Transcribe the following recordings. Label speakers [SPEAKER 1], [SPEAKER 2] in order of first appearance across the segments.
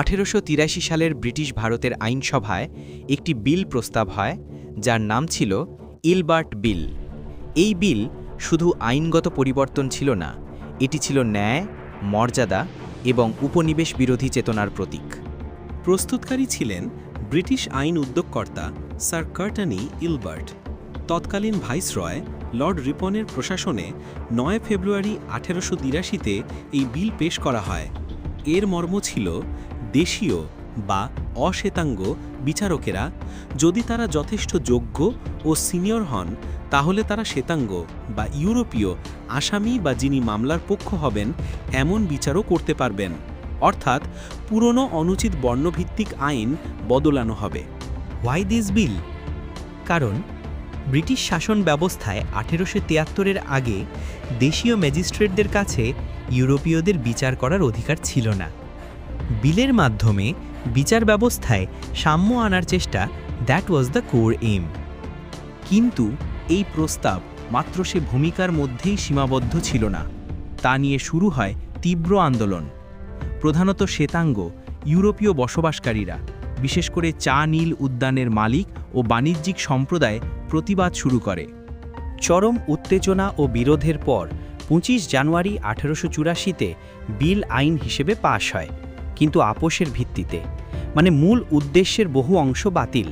[SPEAKER 1] আঠেরোশো তিরাশি সালের ব্রিটিশ ভারতের আইনসভায় একটি বিল প্রস্তাব হয়, যার নাম ছিল ইলবার্ট বিল। এই বিল শুধু আইনগত পরিবর্তন ছিল না, এটি ছিল ন্যায়, মর্যাদা এবং উপনিবেশ বিরোধী চেতনার প্রতীক।
[SPEAKER 2] প্রস্তুতকারী ছিলেন ব্রিটিশ আইন উদ্যোগকর্তা স্যার কার্টানি ইলবার্ট। তৎকালীন ভাইসরয় লর্ড রিপনের প্রশাসনে নয় ফেব্রুয়ারি আঠেরোশো তিরাশিতে এই বিল পেশ করা হয়। এর মর্ম ছিল দেশীয় বা অশ্বেতাঙ্গ বিচারকেরা যদি তারা যথেষ্ট যোগ্য ও সিনিয়র হন, তাহলে তারা শ্বেতাঙ্গ বা ইউরোপীয়, আসামি বা যিনি মামলার পক্ষ হবেন, এমন বিচারও করতে পারবেন। অর্থাৎ পুরনো অনুচিত বর্ণভিত্তিক আইন বদলানো হবে।
[SPEAKER 3] হোয়াই দিস বিল কারণ ব্রিটিশ শাসন ব্যবস্থায় আঠেরোশো তিয়াত্তরের আগে দেশীয় ম্যাজিস্ট্রেটদের কাছে ইউরোপীয়দের বিচার করার অধিকার ছিল না। বিলের মাধ্যমে বিচার ব্যবস্থায় সাম্য আনার চেষ্টা that was the core aim
[SPEAKER 1] কিন্তু এই প্রস্তাব মাত্র সে ভূমিকার মধ্যেই সীমাবদ্ধ ছিল না। তা নিয়ে শুরু হয় তীব্র আন্দোলন। প্রধানত শ্বেতাঙ্গ, ইউরোপীয় বসবাসকারীরা, বিশেষ করে চা নীল উদ্যানের মালিক ও বাণিজ্যিক সম্প্রদায় প্রতিবাদ শুরু করে। চরম উত্তেজনা ও বিরোধের পর পঁচিশ জানুয়ারি আঠেরোশো চুরাশিতে বিল আইন হিসেবে পাশ হয়। কিন্তু আপোষের ভিত্তিতে মানে মূল উদ্দেশ্যের বহু অংশ বাতিল।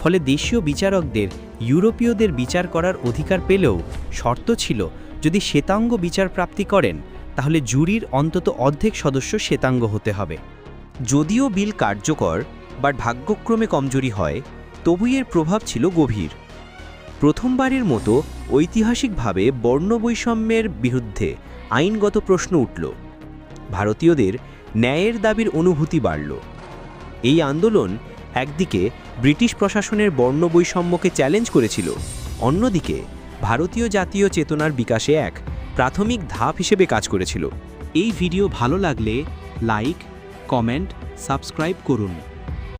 [SPEAKER 1] ফলে দেশীয় বিচারকদের, ইউরোপীয়দের বিচার করার অধিকার পেলেও শর্ত ছিল, যদি শ্বেতাঙ্গ বিচার প্রাপ্তি করেন, তাহলে জুরির অন্তত অর্ধেক সদস্য শ্বেতাঙ্গ হতে হবে। যদিও বিল কার্যকর বা ভাগ্যক্রমে কমজোরি হয় তবু এর প্রভাব ছিল গভীর। প্রথমবারের মতো ঐতিহাসিকভাবে বর্ণবৈষম্যের বিরুদ্ধে আইনগত প্রশ্ন উঠল। ভারতীয়দের ন্যায়ের দাবির অনুভূতি বাড়ল। এই আন্দোলন একদিকে ব্রিটিশ প্রশাসনের বর্ণ বৈষম্যকে চ্যালেঞ্জ করেছিল, অন্যদিকে ভারতীয় জাতীয় চেতনার বিকাশে এক প্রাথমিক ধাপ হিসেবে কাজ করেছিল।
[SPEAKER 2] এই ভিডিও ভালো লাগলে লাইক, কমেন্ট, সাবস্ক্রাইব করুন।